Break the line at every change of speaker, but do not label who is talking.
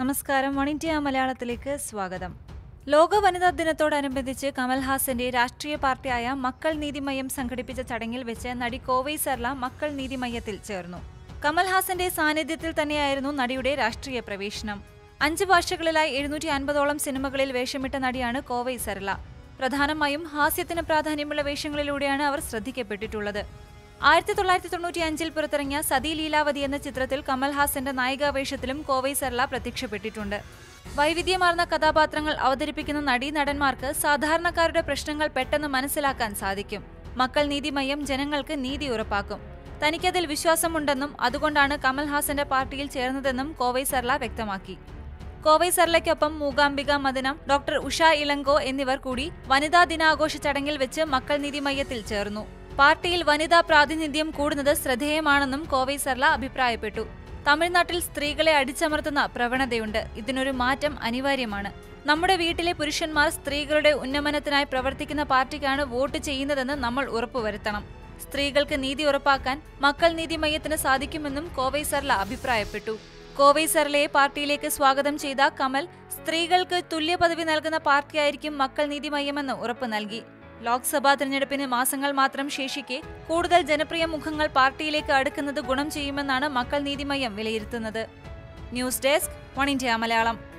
നമസ്കാരം. One India മലയാളത്തിലേക്ക് സ്വാഗതം. ലോക വനിതാ ദിനത്തോടനുബന്ധിച്ച് കമൽഹാസന്റെ രാഷ്ട്രീയ പാർട്ടിയായ മക്കൾ നീതിമയം സംഘടിപ്പിച്ച ചടങ്ങിൽ വെച്ച് നടി കോവൈ സർല മക്കൾ നീതിമയത്തിൽ ചേർന്നു. കമൽഹാസന്റെ സാന്നിധ്യത്തിൽ തന്നെയായിരുന്നു നടിയുടെ രാഷ്ട്രീയ പ്രവേശനം. അഞ്ച് ഭാഷകളിലായി എഴുന്നൂറ്റി അൻപതോളം സിനിമകളിൽ വേഷമിട്ട നടിയാണ് കോവൈ സർല പ്രധാനമായും ഹാസ്യത്തിന് പ്രാധാന്യമുള്ള വേഷങ്ങളിലൂടെയാണ് അവർ ശ്രദ്ധിക്കപ്പെട്ടിട്ടുള്ളത്. ആയിരത്തി തൊള്ളായിരത്തി തൊണ്ണൂറ്റി അഞ്ചിൽ പുറത്തിറങ്ങിയ സതി ലീലാവതി എന്ന ചിത്രത്തിൽ കമൽഹാസന്റെ നായികാവേഷത്തിലും കോവൈ സർല പ്രത്യക്ഷപ്പെട്ടിട്ടുണ്ട്. വൈവിധ്യമാർന്ന കഥാപാത്രങ്ങൾ അവതരിപ്പിക്കുന്ന നടീനടന്മാർക്ക് സാധാരണക്കാരുടെ പ്രശ്നങ്ങൾ പെട്ടെന്ന് മനസ്സിലാക്കാൻ സാധിക്കും. മക്കൾ നീതിമയം ജനങ്ങൾക്ക് നീതി ഉറപ്പാക്കും. തനിക്കതിൽ വിശ്വാസമുണ്ടെന്നും അതുകൊണ്ടാണ് കമൽഹാസന്റെ പാർട്ടിയിൽ ചേർന്നതെന്നും കോവൈ സർല വ്യക്തമാക്കി. കോവൈ സർലയ്ക്കൊപ്പം മൂകാംബിക മദനം ഡോക്ടർ ഉഷ ഇളങ്കോ എന്നിവർ കൂടി വനിതാ ദിനാഘോഷ ചടങ്ങിൽ വെച്ച് മക്കൾ നീതിമയത്തിൽ ചേർന്നു. പാർട്ടിയിൽ വനിതാ പ്രാതിനിധ്യം കൂടുന്നത് ശ്രദ്ധേയമാണെന്നും കോവൈ സർല അഭിപ്രായപ്പെട്ടു. തമിഴ്നാട്ടിൽ സ്ത്രീകളെ അടിച്ചമർത്തുന്ന പ്രവണതയുണ്ട്. ഇതിനൊരു മാറ്റം അനിവാര്യമാണ്. നമ്മുടെ വീട്ടിലെ പുരുഷന്മാർ സ്ത്രീകളുടെ ഉന്നമനത്തിനായി പ്രവർത്തിക്കുന്ന പാർട്ടിക്കാണ് വോട്ട് ചെയ്യുന്നതെന്ന് നമ്മൾ ഉറപ്പുവരുത്തണം. സ്ത്രീകൾക്ക് നീതി ഉറപ്പാക്കാൻ മക്കൾ നീതി മയ്യത്തിന് സാധിക്കുമെന്നും കോവൈ സർല അഭിപ്രായപ്പെട്ടു. കോവൈ സർലയെ പാർട്ടിയിലേക്ക് സ്വാഗതം ചെയ്ത കമൽ സ്ത്രീകൾക്ക് തുല്യ പദവി നൽകുന്ന പാർട്ടിയായിരിക്കും മക്കൾ നീതി മയ്യമെന്ന് ഉറപ്പ് നൽകി. ലോക്സഭാ തെരഞ്ഞെടുപ്പിന് മാസങ്ങൾ മാത്രം ശേഷിക്കെ കൂടുതൽ ജനപ്രിയ മുഖങ്ങൾ പാർട്ടിയിലേക്ക് അടുക്കുന്നത് ഗുണം ചെയ്യുമെന്നാണ് മക്കൾ നീതിമയം വിലയിരുത്തുന്നത്. News desk one India Malayalam.